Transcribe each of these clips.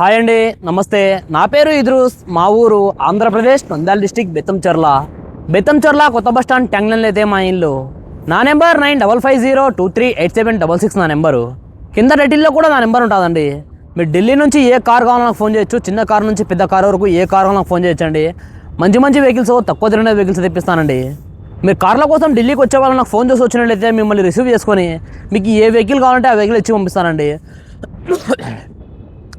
Hi అండి నమస్తే. నా పేరు ఇద్రూస్. మా ఊరు ఆంధ్రప్రదేశ్ నంద్యాల డిస్టిక్ బెత్తంచర్ల బెత్తంచర్ల కొత్త బస్ స్టాండ్ ట్యాంగ్లన్ అయితే మా ఇల్లు. నా number nine double five zero two three eight seven double six నా నెంబరు. కింద రెడ్డిల్లో కూడా నా నెంబర్ ఉంటుందండి. మీరు ఢిల్లీ నుంచి ఏ కార్ కావాలన్నా ఫోన్ చేయొచ్చు. చిన్న కార్ నుంచి పెద్ద కార్ వరకు ఏ కార్ కావాలన్నా ఫోన్ చేయొచ్చండి. మంచి మంచి వెహికల్స్ తక్కువ తిరిగిన వెహికల్స్ తెప్పిస్తానండి. మీరు కార్ల కోసం ఢిల్లీకి వచ్చే వాళ్ళు నాకు ఫోన్ చేసి వచ్చినట్లయితే మిమ్మల్ని రిసీవ్ చేసుకొని మీకు ఏ వెహికల్ కావాలంటే ఆ వెహికల్ ఇచ్చి పంపిస్తానండి.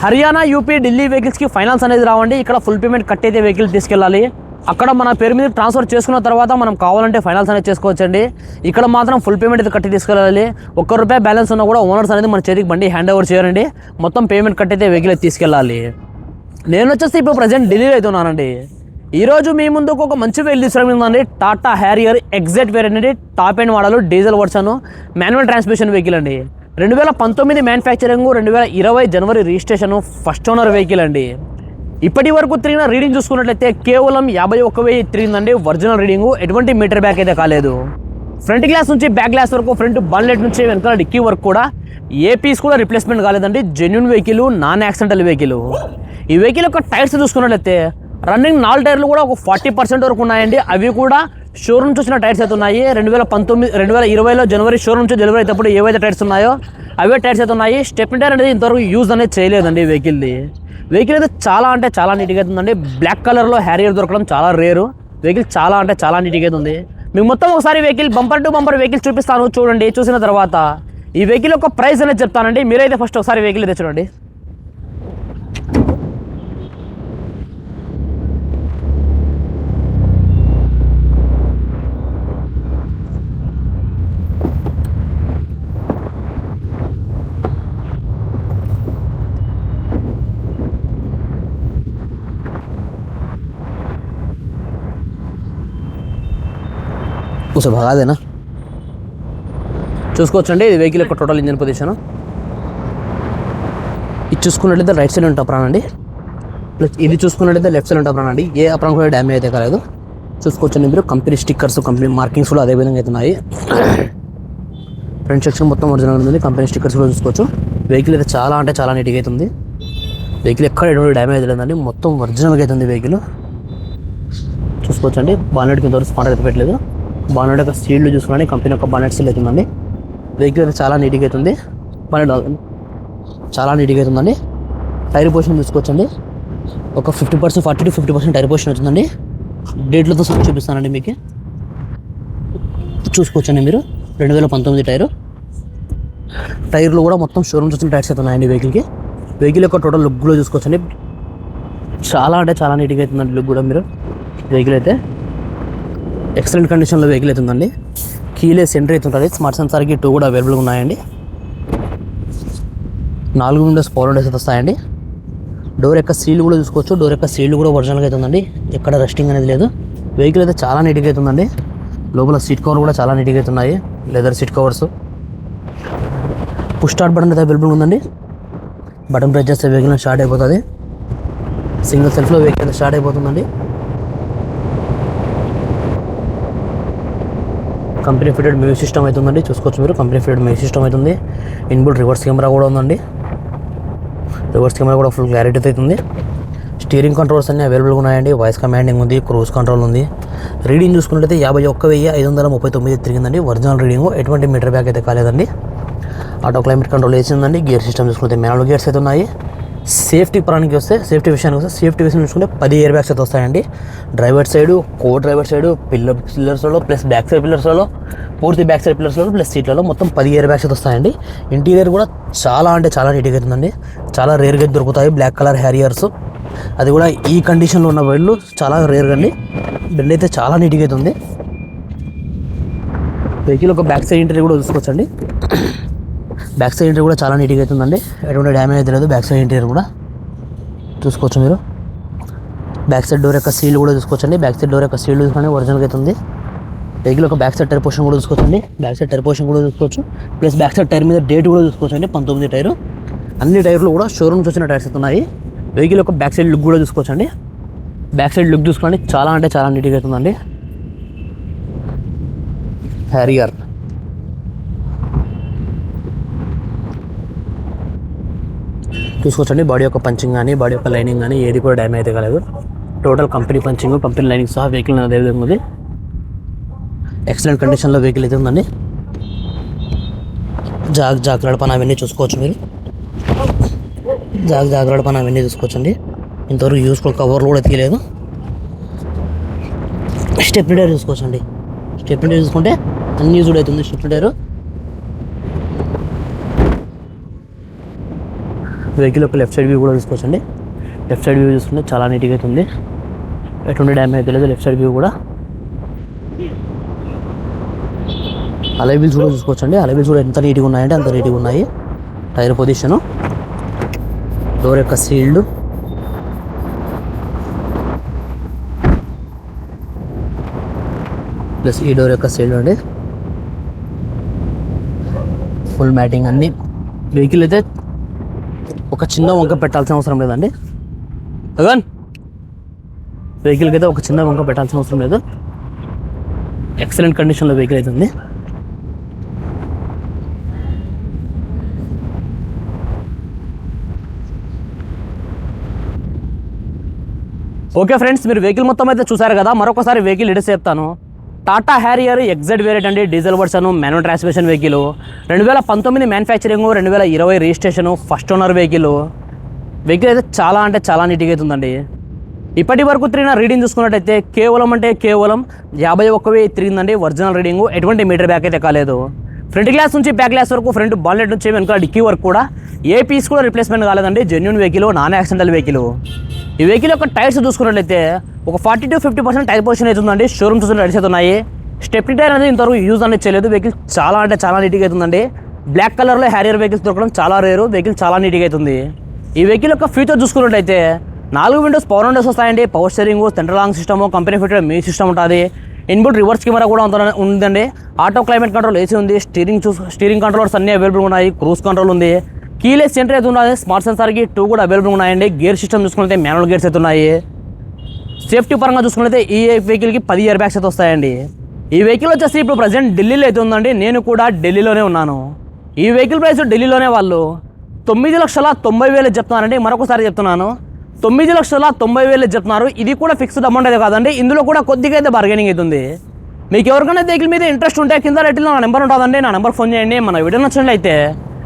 హర్యానా యూపీ ఢిల్లీ వెహికల్స్కి ఫైనాన్స్ అనేది రావండి. ఇక్కడ ఫుల్ పేమెంట్ కట్టయితే వెహికల్ తీసుకెళ్ళాలి. అక్కడ మన పేరు మీద ట్రాన్స్ఫర్ చేసుకున్న తర్వాత మనం కావాలంటే ఫైనాన్స్ అనేది చేసుకోవచ్చండి. ఇక్కడ మాత్రం ఫుల్ పేమెంట్ అయితే కట్టి తీసుకెళ్ళాలి. ఒక్క రూపాయి బ్యాలెన్స్ ఉన్నా కూడా ఓనర్స్ అనేది మన చేతికి బండి హ్యాండ్ ఓవర్ చేయాలండి మొత్తం పేమెంట్ కట్టయితే వెహికల్ తీసుకెళ్ళాలి. నేను వచ్చేసి ఇప్పుడు ప్రజెంట్ ఢిల్లీలో అయితే ఉన్నానండి. ఈరోజు మీ ముందుకు ఒక మంచి వెహికల్ తీసుకురాండి టాటా హ్యారియర్ ఎగ్జాక్ట్ వేరే అండి top and model diesel version manual transmission vehicle అండి. రెండు వేల పంతొమ్మిది మ్యానుఫ్యాక్చరింగ్ రెండు వేల ఇరవై జనవరి రిజిస్ట్రేషన్ ఫస్ట్ ఓనర్ వెహికల్ అండి. ఇప్పటి వరకు తిరిగిన రీడింగ్ చూసుకున్నట్లయితే కేవలం యాభై ఒక్క వెయ్యి తిరిగిందండి ఒరిజినల్ రీడింగ్ ఎటువంటి మీటర్ బ్యాక్ అయితే కాలేదు. ఫ్రంట్ గ్లాస్ నుంచి బ్యాక్ గ్లాస్ వరకు ఫ్రంట్ బన్లెట్ నుంచి వెనకాల డిక్కీ వరకు కూడా ఏ పీస్ కూడా రిప్లేస్మెంట్ కాలేదండి. Genuine vehicle non accidental vehicle ఈ వెహికల్ యొక్క టైర్స్ చూసుకున్నట్లయితే రన్నింగ్ నాలుగు టైర్లు కూడా ఒక ఫార్టీ పర్సెంట్ వరకు ఉన్నాయండి. అవి కూడా షోరూమ్ నుంచి వచ్చిన టైర్స్ అయితే ఉన్నాయి. రెండు వేల పంతొమ్మిది రెండు వేల ఇరవైలో జనవరి షోరూమ్ నుంచి డెలివరీ అయినప్పుడు ఏవైతే టైర్స్ ఉన్నాయో అవే టైర్స్ అయితే ఉన్నాయి. స్టెప్ టైర్ అనేది ఇంతవరకు యూజ్ అనేది చేయలేదండి వెహికల్ది వెహికల్ అయితే చాలా అంటే చాలా నీట్గా అయితే ఉందండి. బ్లాక్ కలర్లో హ్యారియర్ దొరకడం చాలా రేరు వెహికల్ చాలా అంటే చాలా నీట్గా ఉంది. మీకు మొత్తం ఒకసారి vehicle bumper to bumper vehicle చూపిస్తాను. చూడండి చూసిన తర్వాత ఈ వెహికల్ యొక్క ప్రైస్ అనేది చెప్తానండి. మీరైతే ఫస్ట్ ఒకసారి వెహికల్ అయితే చూడండి. ఉసే భగాదేనా చూసుకోవచ్చండి ఇది వెహికల్ యొక్క టోటల్ ఇంజన్ పొజిషన్ ఇది చూసుకున్నట్లయితే రైట్ సైడ్ ఉంటా ప్రాణండి. ప్లస్ ఇది చూసుకున్నట్లయితే లెఫ్ట్ సైడ్ ఉంటా ప్రాణండి. ఏ అప్రాణం కూడా డ్యామేజ్ అయితే కాలేదు. చూసుకోవచ్చండి మీరు కంపెనీ స్టిక్కర్స్ కంపెనీ మార్కింగ్స్ కూడా అదే విధంగా అయితే ఉన్నాయి. ఫ్రంట్ సెక్షన్ మొత్తం ఒరిజినల్ ఉంది కంపెనీ స్టిక్కర్స్ కూడా చూసుకోవచ్చు. వెహికల్ అయితే చాలా అంటే చాలా నీట్గా అవుతుంది వెహికల్ ఎక్కడ ఎటువంటి డ్యామేజ్ లేదండి మొత్తం ఒరిజినల్గా అవుతుంది వెహికల్ చూసుకోవచ్చండి బాగా కింద వరకు అయితే పెట్టలేదు. బానెట్ యొక్క సీల్డ్ చూసుకోండి కంపెనీ యొక్క బానెట్ సీల్ అవుతుందండి వెహికల్ అయితే చాలా నీట్గా అవుతుంది బానెట్ చాలా నీట్గా అవుతుందండి టైర్ పొజిషన్ చూసుకోవచ్చండి. ఒక fifty percent forty to fifty percent tyre position అవుతుందండి. డేట్లతో సహా చూపిస్తానండి మీకు. చూసుకోవచ్చండి మీరు. రెండు వేల పంతొమ్మిది టైరు. టైర్లు కూడా మొత్తం షోరూమ్స్ వచ్చిన టైర్స్ అయితే ఉన్నాయండి వెహికల్కి వెహికల్ యొక్క టోటల్ లుక్ కూడా చూసుకోవచ్చండి. చాలా అంటే చాలా నీట్గా అవుతుందండి లుక్ కూడా మీరు. వెహికల్ అయితే. ఎక్సలెంట్ కండిషన్లో వెహికల్ అయితే ఉందండి కీలెస్ ఎంట్రీ అయితే ఉంటుంది స్మార్ట్ సెన్సార్కి టూ కూడా అవైలబుల్గా ఉన్నాయండి. నాలుగు విండోస్ పవర్ విండోస్ అయితే వస్తాయండి డోర్ యొక్క సీల్ కూడా చూసుకోవచ్చు. డోర్ యొక్క సీల్ కూడా ఒరిజినల్గా అవుతుందండి ఎక్కడ రెస్టింగ్ అనేది లేదు. వెహికల్ అయితే చాలా నీట్గా అవుతుందండి లోపల సీట్ కవర్ కూడా చాలా నీట్గా అవుతున్నాయి leather seat covers push start button అయితే అవైలబుల్ ఉందండి. బటన్ ప్రెస్ చేస్తే వెహికల్ స్టార్ట్ అయిపోతుంది. సింగిల్ సెల్ఫ్లో వెహికల్ స్టార్ట్ అయిపోతుందండి. కంపెనీ ఫిటెడ్ మ్యూజిక్ సిస్టమ్ అవుతుందండి చూసుకోవచ్చు మీరు. కంపెనీ ఫిటెడ్ మ్యూజిక్ సిస్టమ్ అవుతుంది ఇన్బుల్ రివర్స్ కెమెరా కూడా ఉందండి. రివర్స్ కెమెరా కూడా ఫుల్ క్లారిటీ అవుతుంది స్టీరింగ్ కంట్రోల్స్ అన్ని అవైలబుల్గా ఉన్నాయండి. వాయిస్ కమాండింగ్ ఉంది క్రూజ్ కంట్రోల్ ఉంది. రీడింగ్ చూసుకున్నట్లయితే యాభై ఒక్క వెయ్యి ఐదు వందల ముప్పై తొమ్మిది తిరిగిందండి. Original reading. ఎటువంటి మీటర్ బ్యాక్ అయితే కాలేదండి. ఆటో క్లైమేట్ కంట్రోల్ వేసిందండి గేర్ సిస్టమ్ చూసుకుంటే మ్యానువల్ గేర్స్ అయితే ఉన్నాయి. సేఫ్టీ పరానికి వస్తే సేఫ్టీ విషయానికి వస్తే సేఫ్టీ విషయం చూసుకుంటే పది ఇయర్ బ్యాగ్స్ అయితే వస్తాయండి. Driver side co driver side pillar పిల్లర్స్లో plus back side పిల్లర్స్లో పూర్తి బ్యాక్ సైడ్ పిల్లర్స్లో ప్లస్ సీట్లలో మొత్తం పది ఇయర్ బ్యాగ్స్ అయితే వస్తాయండి. ఇంటీరియర్ కూడా చాలా అంటే చాలా నీట్గా అవుతుందండి చాలా రేర్గా దొరుకుతాయి. బ్లాక్ కలర్ హ్యారియర్స్ అది కూడా ఈ కండిషన్లో ఉన్న బెడ్లు చాలా రేర్గా అండి. బెడ్ అయితే చాలా నీట్గా అవుతుంది వెహికల్ ఒక బ్యాక్ సైడ్ ఇంటర్వ్యూ కూడా చూసుకోవచ్చండి. బ్యాక్ సైడ్ ఇంటీరియర్ కూడా చాలా నీట్గా అవుతుందండి ఎటువంటి డ్యామేజ్ అయితే లేదు. బ్యాక్ సైడ్ ఇంటీరియర్ కూడా చూసుకోవచ్చు మీరు. బ్యాక్ సైడ్ డోర్ యొక్క సీల్ కూడా చూసుకోవచ్చండి. బ్యాక్ సైడ్ డోర్ యొక్క సీల్ చూసుకొని ఒరిజినల్గా అవుతుంది వెహికల్ ఒక బ్యాక్ సైడ్ టైర్ పోర్షన్ కూడా చూసుకోవచ్చండి. బ్యాక్ సైడ్ టైర్ పోర్షన్ కూడా చూసుకోవచ్చు. ప్లస్ బ్యాక్ సైడ్ టైర్ మీద డేట్ కూడా చూసుకోవచ్చండి. పంతొమ్మిది టైరు అన్ని టైర్లు కూడా షోరూమ్ వచ్చిన టైర్స్ అయితే ఉన్నాయి. వెహికల్ యొక్క బ్యాక్ సైడ్ లుక్ కూడా చూసుకోవచ్చండి. బ్యాక్ సైడ్ లుక్ చూసుకోండి. చాలా అంటే చాలా నీట్గా అవుతుందండి హ్యారియర్ చూసుకోవచ్చండి. బాడీ యొక్క పంచింగ్ కానీ బాడీ యొక్క లైనింగ్ కానీ ఏది కూడా డ్యామేజ్ అయితే కాలేదు. Total company punching company lining సహా వెహికల్ అదే విధంగా ఉంది. ఎక్సలెంట్ కండిషన్లో వెహికల్ అయితే ఉందండి. జాగ్ జాగ్రత్త పని అవన్నీ చూసుకోవచ్చు మీరు. జాగ్ జాగ్రత్త పని అవన్నీ చూసుకోవచ్చండి. ఇంతవరకు యూస్ఫుల్ కవర్లు కూడా తీయలేదు. స్టెప్ డైర్ చూసుకోవచ్చండి. స్టెప్ డైర్ చూసుకుంటే అన్ని యూజ్ అవుతుంది స్టెప్ డైర్ వెహికల్ యొక్క లెఫ్ట్ సైడ్ వ్యూ కూడా చూసుకోవచ్చండి. లెఫ్ట్ సైడ్ వ్యూ చూసుకుంటే చాలా నీట్గా అయితే ఉంది ఎటువంటి డ్యామేజ్ అయితే లేదు లెఫ్ట్ సైడ్ వ్యూ కూడా. అలైబిల్స్ కూడా చూసుకోవచ్చండి. అలైబిల్స్ కూడా ఎంత నీట్గా ఉన్నాయంటే అంత నీట్గా ఉన్నాయి. టైర్ పొజిషను డోర్ యొక్క సీల్డ్. ప్లస్ ఈ డోర్ యొక్క సీల్డ్ అండి. ఫుల్ మ్యాటింగ్ అన్ని. వెహికల్ అయితే ఒక చిన్న వంక పెట్టాల్సిన అవసరం లేదండి. అగన్ వెహికల్కి అయితే ఒక చిన్న వంక పెట్టాల్సిన అవసరం లేదు. ఎక్సలెంట్ కండిషన్లో వెహికల్ అయితే ఉంది. ఓకే ఫ్రెండ్స్ మీరు వెహికల్ మొత్తం అయితే చూసారు కదా. మరొకసారి వెహికల్ ఇడిసి చెప్తాను టాటా హ్యారియర్ ఎగ్జైట్ వేరియట్ అండి diesel version manual transmission vehicle రెండు వేల పంతొమ్మిది మ్యానుఫ్యాక్చరింగ్ రెండు వేల ఇరవై registration first owner vehicle vehicle అయితే చాలా అంటే చాలా నీట్గా అవుతుందండి ఇప్పటి వరకు తిరిగిన రీడింగ్ చూసుకున్నట్టయితే కేవలం అంటే కేవలం యాభై ఒక్క తిరిగిందండి ఒరిజినల్ రీడింగ్ ఎటువంటి మీటర్ బ్యాక్ అయితే కాలేదు. ఫ్రంట్ గ్లాస్ నుంచి బ్యాక్ గ్లాస్ వరకు ఫ్రంట్ బాలెట్ నుంచి వెనుక డిక్కీ వరకు కూడా ఏ పీస్ కూడా రిప్లేస్మెంట్ కాలేదండి. Genuine vehicle non accidental vehicle ఈ వెహికల్ యొక్క టైర్స్ చూసుకున్నట్లయితే ఒక forty to fifty percent tyre position అవుతుందండి షోరూమ్ చూసిన టైర్స్ అవుతున్నాయి ఉన్నాయి. స్టెప్నీ టైర్ అనేది ఇంతవరకు యూజ్ అనేది చేయలేదు. వెహికల్ చాలా అంటే చాలా నీట్గా అవుతుందండి బ్లాక్ కలర్లో హ్యారియర్ వెహికల్స్ దొరకడం చాలా రేరు వెహికల్ చాలా నీట్గా అవుతుంది ఈ వెహికల్ యొక్క ఫ్యూచర్ చూసుకున్నట్లయితే నాలుగు విండోస్ పవర్ విండోస్ వస్తాయండి. Power steering central lock system company fitted మీ సిస్టమ్ ఉంటుంది. ఇన్బుల్ రివర్స్ కెమెరా కూడా ఉందండి. ఆటో క్లైమేట్ కంట్రోల్ ఏసీ ఉంది. స్టీరింగ్ చూస్ స్టీరింగ్ కంట్రోల్స్ అన్ని అవైలబుల్ ఉన్నాయి. క్రూజ్ కంట్రోల్ ఉంది. కీలెస్ సెంటర్ అయితే ఉన్నది స్మార్ట్ సెన్సార్కి టూ కూడా అవైలబుల్ ఉన్నాయండి. గేర్ సిస్టమ్ చూసుకుంటే మాన్యువల్ గేర్స్ అయితే ఉన్నాయి. సేఫ్టీ పరంగా చూసుకుంటే ఈ వెహికల్కి పది ఇయర్ బ్యాగ్స్ అయితే వస్తాయండి. ఈ వెహికల్ వచ్చేసి ఇప్పుడు ప్రజెంట్ ఢిల్లీలో అయితే ఉందండి. నేను కూడా ఢిల్లీలోనే ఉన్నాను. ఈ వెహికల్ ప్రైస్ ఢిల్లీలోనే వాళ్ళు తొమ్మిది లక్షల తొంభై వేలు చెప్తున్నారండి. మరొకసారి చెప్తున్నాను. తొమ్మిది లక్షల తొంభై వేలు చెప్తున్నారు. ఇది కూడా ఫిక్స్డ్ అమౌంట్ అయితే కాదండి. ఇందులో కూడా కొద్దిగా అయితే బార్గెనింగ్ అవుతుంది మీకు ఎవరికైనా వెహికల్ మీద ఇంట్రెస్ట్ ఉంటే కింద రెట్లో నా నెంబర్ ఉంటుందండి. నా నెంబర్ ఫోన్ చేయండి. మన వీడియో నచ్చినట్లయితే